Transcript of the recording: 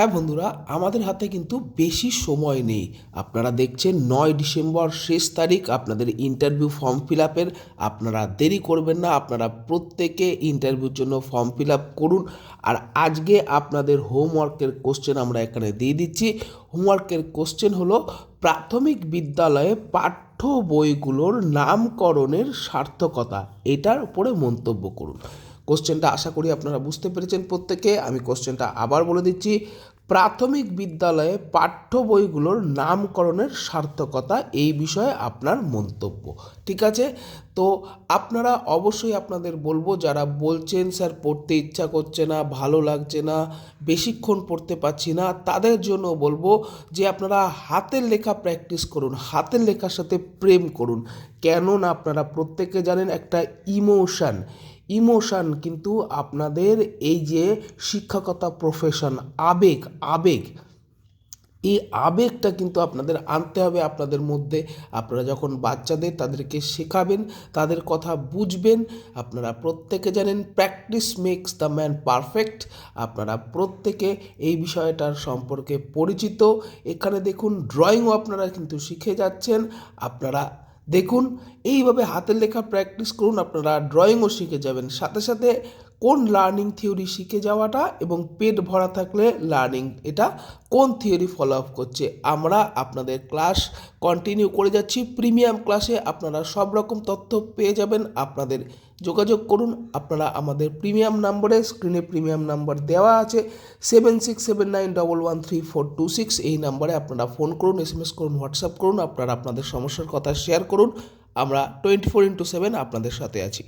হ্যাঁ বন্ধুরা, আমাদের হাতে কিন্তু বেশি সময় নেই। আপনারা দেখছেন নয় ডিসেম্বর শেষ তারিখ, আপনাদের ইন্টারভিউ ফর্ম ফিল আপের আপনারা দেরি করবেন না, আপনারা প্রত্যেকে ইন্টারভিউর জন্য ফর্ম ফিল আপ করুন। আর আজকে আপনাদের হোমওয়ার্কের কোশ্চেন আমরা এখানে দিয়ে দিচ্ছি। হোমওয়ার্কের কোশ্চেন হলো, প্রাথমিক বিদ্যালয়ে পাঠ্য বইগুলোর নামকরণের সার্থকতা, এটার উপরে মন্তব্য করুন। কোশ্চেনটা আশা করি আপনারা বুঝতে পেরেছেন প্রত্যেকে। আমি কোশ্চেনটা আবার বলে দিচ্ছি, প্রাথমিক বিদ্যালয়ে পাঠ্য বইগুলোর নামকরণের সার্থকতা এই বিষয়ে আপনার মন্তব্য। ঠিক আছে? তো আপনারা অবশ্যই আপনাদের বলব, যারা বলছেন, স্যার, পড়তে ইচ্ছা করছে না, ভালো লাগছে না, বেশিক্ষণ পড়তে পারছি না, তাদের জন্য বলব যে আপনারা হাতের লেখা প্র্যাকটিস করুন, হাতের লেখার সাথে প্রেম করুন। কেননা আপনারা প্রত্যেকে জানেন একটা ইমোশান ইমোশান, কিন্তু আপনাদের এই যে শিক্ষকতা প্রফেশন আবেগ আবেগ, এই আবেগটা কিন্তু আপনাদের আনতে হবে আপনাদের মধ্যে। আপনারা যখন বাচ্চাদের তাদেরকে শেখাবেন, তাদের কথা বুঝবেন, আপনারা প্রত্যেকে জানেন practice makes the man perfect আপনারা প্রত্যেকে এই বিষয়টার সম্পর্কে পরিচিত। এখানে দেখুন ড্রয়িংও আপনারা কিন্তু শিখে যাচ্ছেন। আপনারা দেখুন এইভাবে হাতের লেখা প্র্যাকটিস করুন আপনারা ড্রয়িংও শিখে যাবেন। সাথে সাথে কোন লার্নিং থিওরি শিখে যাওয়াটা এবং পেট ভরা থাকলে লার্নিং এটা কোন থিওরি ফলো আপ করছে? আমরা আপনাদের ক্লাস কন্টিনিউ করে যাচ্ছি। প্রিমিয়াম ক্লাসে আপনারা সব রকম তথ্য পেয়ে যাবেন। আপনাদের যোগাযোগ করুন। আপনারা আমাদের প্রিমিয়াম নম্বরে স্ক্রিনে প্রিমিয়াম নাম্বার দেওয়া আছে। Seven six seven nine double one three four two six এই নাম্বারে আপনারা ফোন করুন এস এম এস করুন হোয়াটসঅ্যাপ করুন। আপনারা আপনাদের সমস্যার কথা শেয়ার করুন। আমরা টোয়েন্টি ফোর ইন্টু সেভেন আপনাদের সাথে আছি।